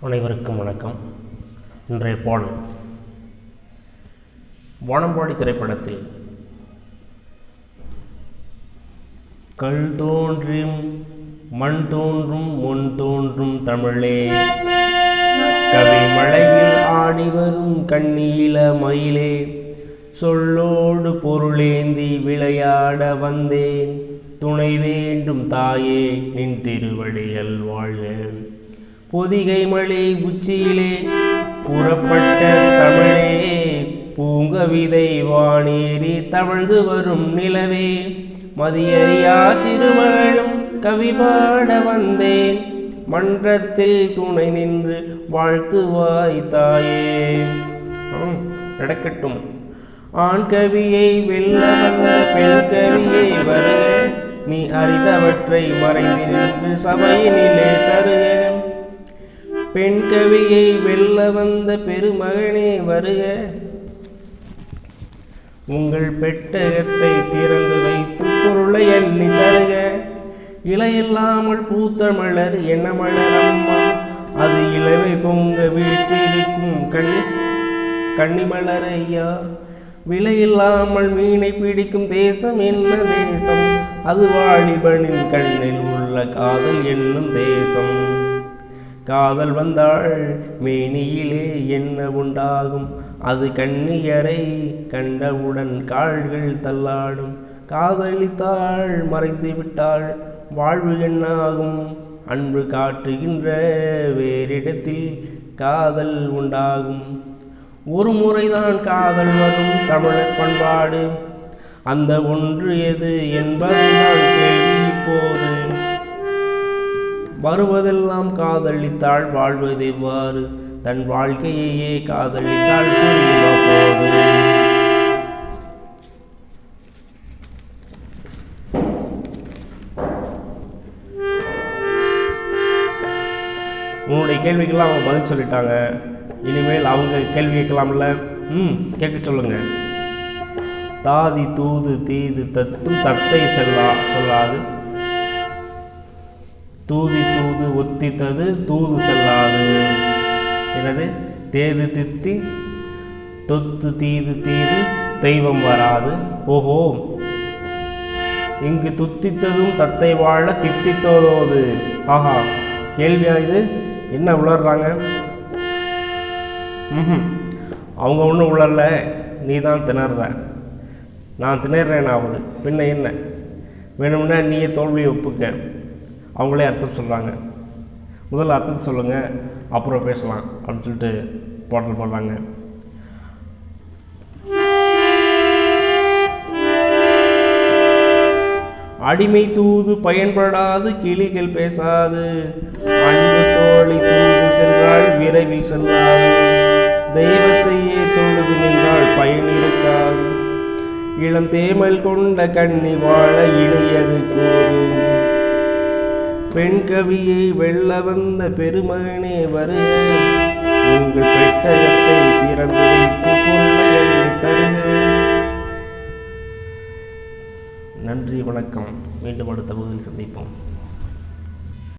அனைவருக்கும் வணக்கம். இன்றைய பாடல் வானம்பாடி திரைப்படத்தில் கல் தோன்றும் மண் தோன்றும் முன் தோன்றும் தமிழே. கவி மழையில் ஆடி வரும் கண்ணீல மயிலே சொல்லோடு பொருளேந்தி விளையாட வந்தேன். துணை வேண்டும் தாயே நின் திருவடிகள் வாழ்க. பொதிகை மழை உச்சியிலே புறப்பட்ட தமிழே பூங்கவிதை வானேறி தவழ்ந்து வரும் நிலவே. மதியறியா சிறுமகளும் கவி பாட வந்தேன். மன்றத்தில் துணை நின்று வாழ்த்துவாய் தாயே. நடக்கட்டும். ஆண் கவியை வெல்ல வந்த பெண் கவியை வருக. நீ அறிந்தவற்றை மறைந்திருந்து சபையினிலே தருக. பெண் கவியை வெல்ல வந்த பெருமகனே வருக. உங்கள் பெட்டகத்தை திறந்து வைத்து பொருளை அள்ளி தருக. இலையில்லாமல் பூத்த மலர் என்ன மலர் அம்மா? அது இளவை பொங்க வீட்டிருக்கும் கண்ணி கன்னிமலர் ஐயா. விலையில்லாமல் மீனை பிடிக்கும் தேசம் என்ன தேசம்? அது வாலிபனின் கண்ணில் உள்ள காதல் என்னும் தேசம். காதல் வந்தாள் மேனியிலே என்ன உண்டாகும்? அது கண்ணியரை கண்டவுடன் கால்கள் தள்ளாடும். காதலித்தாள் மறைந்து விட்டாள் வாழ்வு என்னாகும்? அன்பு காட்டுகின்ற வேறிடத்தில் காதல் உண்டாகும். ஒரு முறைதான் காதல் வரும் தமிழர் பண்பாடு. அந்த ஒன்று எது என்பதுதான் கேள்வி இப்போது வருவதெல்லாம் காதலித்தாள் வாழ்வது எவ்வாறு தன் வாழ்க்கையையே காதலித்தாள் போது? உன்னுடைய கேள்விக்கெல்லாம் அவங்க பதில் சொல்லிட்டாங்க. இனிமேல் அவங்க கேள்வி கேட்கலாம்ல? ம் கேட்க சொல்லுங்க. தாதி தூது தீது தத்தும் தத்தை செல்லா சொல்லாது. தூதி தூது ஒத்தித்தது தூது செல்லாது. எனது தேது தித்தி தொத்து தீது தீது தெய்வம் வராது. ஓஹோ. இங்கு துத்தித்ததும் தத்தை வாழ தித்தித்தோதோது. ஆஹா. கேள்வியா இது? என்ன உளர்றாங்க? ம்ஹும். அவங்க ஒன்றும் உளரல. நீ தான் திணற நான் திணறேனாவது. பின்ன என்ன? வேணும்னா நீயே தோல்வியை ஒப்புக்க. அவங்களே அர்த்தம் சொல்கிறாங்க முதல்ல அர்த்தத்தை சொல்லுங்கள் அப்புறம் பேசலாம் அப்படின்னு சொல்லிட்டு பாடல் பாடுறாங்க. அடிமை தூது பயன்படாது கிளிகள் பேசாது. அன்பு தோழி தூது சென்றால் விரைவில் செல்லாது. தெய்வத்தையே தொழுது நின்றால் பயன் இருக்காது. இளம் தேமல் கொண்ட கண்ணி வாழ இணையது கூறு பெண் கவியை வெல்ல வந்த பெருமகனே வருக உங்கள் பெட்டகத்தை திறந்து வைத்து நன்றி வணக்கம். மீண்டும் அடுத்த பகுதியில் சந்திப்போம்.